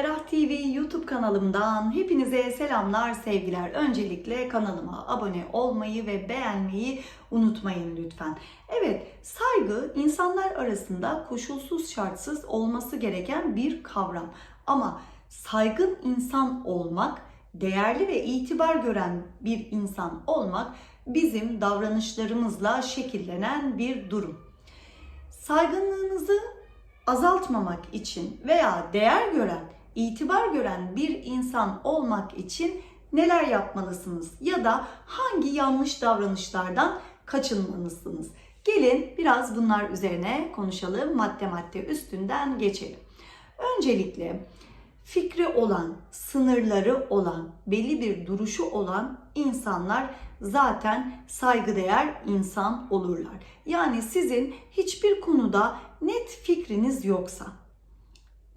Ferah TV YouTube kanalımdan hepinize selamlar, sevgiler. Öncelikle kanalıma abone olmayı ve beğenmeyi unutmayın lütfen. Evet, saygı insanlar arasında koşulsuz şartsız olması gereken bir kavram. Ama saygın insan olmak, değerli ve itibar gören bir insan olmak bizim davranışlarımızla şekillenen bir durum. Saygınlığınızı azaltmamak için veya değer gören, itibar gören bir insan olmak için neler yapmalısınız ya da hangi yanlış davranışlardan kaçınmalısınız? Gelin biraz bunlar üzerine konuşalım. Madde madde üstünden geçelim. Öncelikle fikri olan, sınırları olan, belli bir duruşu olan insanlar zaten saygıdeğer insan olurlar. Yani sizin hiçbir konuda net fikriniz yoksa,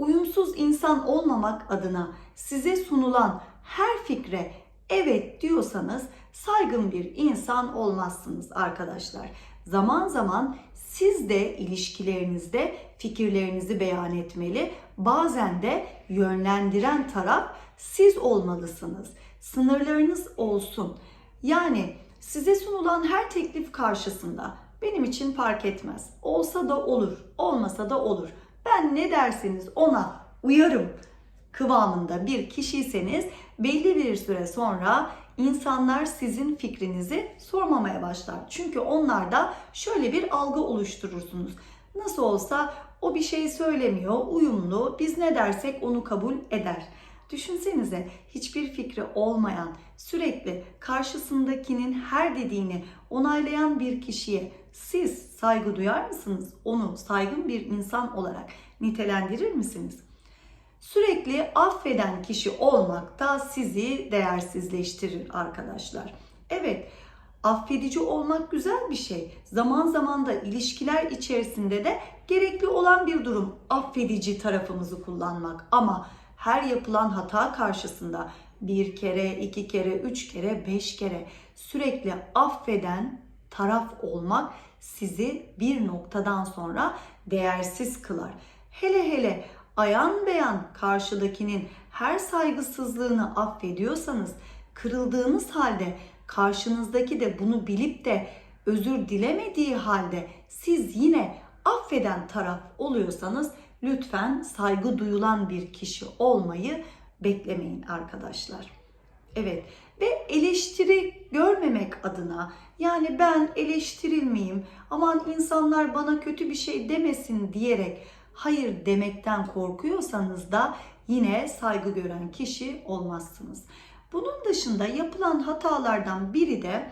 uyumsuz insan olmamak adına size sunulan her fikre evet diyorsanız saygın bir insan olmazsınız arkadaşlar. Zaman zaman siz de ilişkilerinizde fikirlerinizi beyan etmeli. Bazen de yönlendiren taraf siz olmalısınız. Sınırlarınız olsun. Yani size sunulan her teklif karşısında benim için fark etmez. Olsa da olur, olmasa da olur. Ben ne derseniz ona uyarım kıvamında bir kişiyseniz belli bir süre sonra insanlar sizin fikrinizi sormamaya başlar. Çünkü onlarda şöyle bir algı oluşturursunuz. Nasıl olsa o bir şey söylemiyor, uyumlu, biz ne dersek onu kabul eder. Düşünsenize hiçbir fikri olmayan, sürekli karşısındakinin her dediğini onaylayan bir kişiye siz saygı duyar mısınız? Onu saygın bir insan olarak nitelendirir misiniz? Sürekli affeden kişi olmak da sizi değersizleştirir arkadaşlar. Evet, affedici olmak güzel bir şey. Zaman zaman da ilişkiler içerisinde de gerekli olan bir durum affedici tarafımızı kullanmak. Ama her yapılan hata karşısında bir kere, iki kere, üç kere, beş kere sürekli affeden taraf olmak sizi bir noktadan sonra değersiz kılar. Hele hele ayan beyan karşıdakinin her saygısızlığını affediyorsanız kırıldığınız halde karşınızdaki de bunu bilip de özür dilemediği halde siz yine affeden taraf oluyorsanız lütfen saygı duyulan bir kişi olmayı beklemeyin arkadaşlar. Evet ve eleştiri görmemek adına yani ben eleştirilmeyeyim aman insanlar bana kötü bir şey demesin diyerek hayır demekten korkuyorsanız da yine saygı gören kişi olmazsınız. Bunun dışında yapılan hatalardan biri de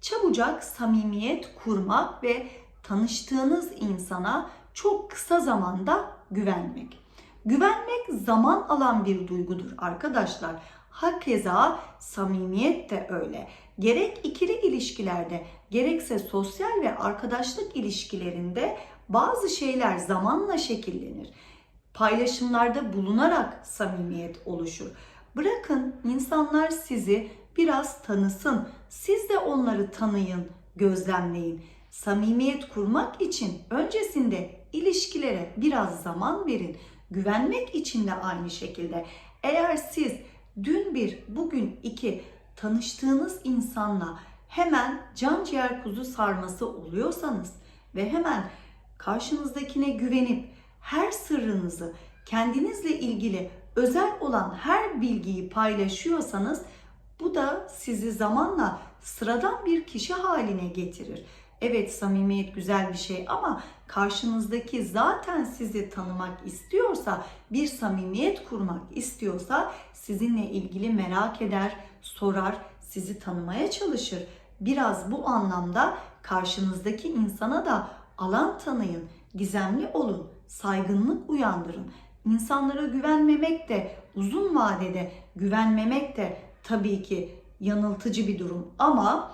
çabucak samimiyet kurmak ve tanıştığınız insana çok kısa zamanda güvenmek. Güvenmek zaman alan bir duygudur arkadaşlar. Hakeza samimiyet de öyle. Gerek ikili ilişkilerde gerekse sosyal ve arkadaşlık ilişkilerinde bazı şeyler zamanla şekillenir. Paylaşımlarda bulunarak samimiyet oluşur. Bırakın insanlar sizi biraz tanısın. Siz de onları tanıyın, gözlemleyin. Samimiyet kurmak için öncesinde ilişkilere biraz zaman verin. Güvenmek için de aynı şekilde. Eğer siz dün bir, bugün iki tanıştığınız insanla hemen can ciğer kuzu sarması oluyorsanız ve hemen karşınızdakine güvenip her sırrınızı kendinizle ilgili özel olan her bilgiyi paylaşıyorsanız bu da sizi zamanla sıradan bir kişi haline getirir. Evet samimiyet güzel bir şey ama karşınızdaki zaten sizi tanımak istiyorsa, bir samimiyet kurmak istiyorsa sizinle ilgili merak eder, sorar, sizi tanımaya çalışır. Biraz bu anlamda karşınızdaki insana da alan tanıyın, gizemli olun, saygınlık uyandırın. İnsanlara güvenmemek de uzun vadede güvenmemek de tabii ki yanıltıcı bir durum ama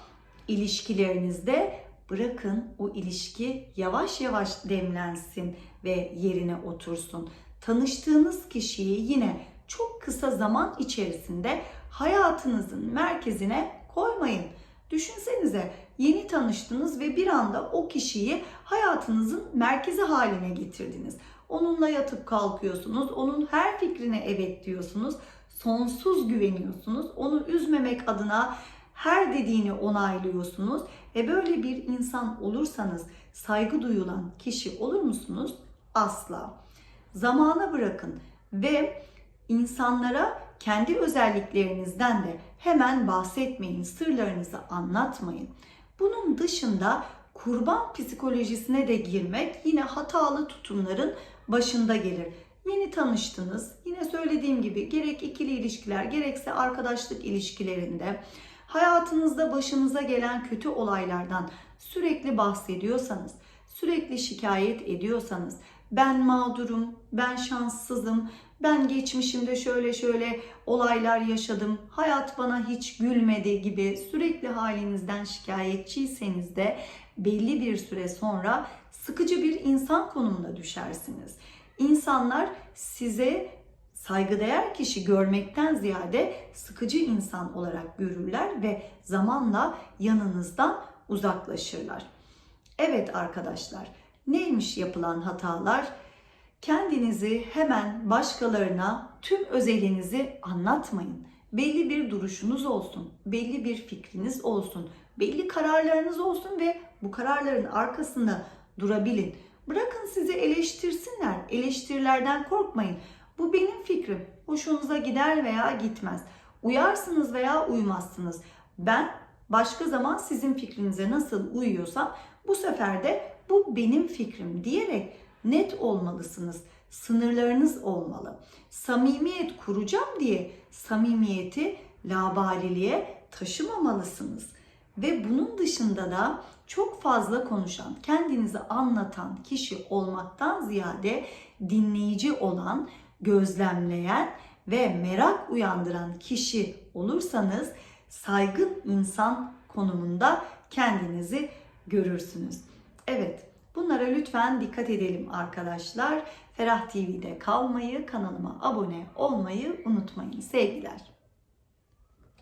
ilişkilerinizde bırakın o ilişki yavaş yavaş demlensin ve yerine otursun. Tanıştığınız kişiyi yine çok kısa zaman içerisinde hayatınızın merkezine koymayın. Düşünsenize yeni tanıştınız ve bir anda o kişiyi hayatınızın merkezi haline getirdiniz. Onunla yatıp kalkıyorsunuz. Onun her fikrine evet diyorsunuz. Sonsuz güveniyorsunuz. Onu üzmemek adına her dediğini onaylıyorsunuz. E böyle bir insan olursanız saygı duyulan kişi olur musunuz? Asla. Zamana bırakın ve insanlara kendi özelliklerinizden de hemen bahsetmeyin, sırlarınızı anlatmayın. Bunun dışında kurban psikolojisine de girmek yine hatalı tutumların başında gelir. Yeni tanıştınız. Yine söylediğim gibi gerek ikili ilişkiler gerekse arkadaşlık ilişkilerinde hayatınızda başınıza gelen kötü olaylardan sürekli bahsediyorsanız, sürekli şikayet ediyorsanız, ben mağdurum, ben şanssızım, ben geçmişimde şöyle şöyle olaylar yaşadım, hayat bana hiç gülmedi gibi sürekli halinizden şikayetçiyseniz de belli bir süre sonra sıkıcı bir insan konumuna düşersiniz. İnsanlar size saygıdeğer kişi görmekten ziyade sıkıcı insan olarak görürler ve zamanla yanınızdan uzaklaşırlar. Evet arkadaşlar, neymiş yapılan hatalar? Kendinizi hemen başkalarına tüm özelinizi anlatmayın. Belli bir duruşunuz olsun, belli bir fikriniz olsun, belli kararlarınız olsun ve bu kararların arkasında durabilin. Bırakın sizi eleştirsinler. Eleştirilerden korkmayın. Bu benim fikrim. Hoşunuza gider veya gitmez. Uyarsınız veya uymazsınız. Ben başka zaman sizin fikrinize nasıl uyuyorsam bu sefer de bu benim fikrim diyerek net olmalısınız. Sınırlarınız olmalı. Samimiyet kuracağım diye samimiyeti labaliliğe taşımamalısınız. Ve bunun dışında da çok fazla konuşan, kendinizi anlatan kişi olmaktan ziyade dinleyici olan, gözlemleyen ve merak uyandıran kişi olursanız saygın insan konumunda kendinizi görürsünüz. Evet, bunlara lütfen dikkat edelim arkadaşlar. Ferah TV'de kalmayı, kanalıma abone olmayı unutmayın. Sevgiler.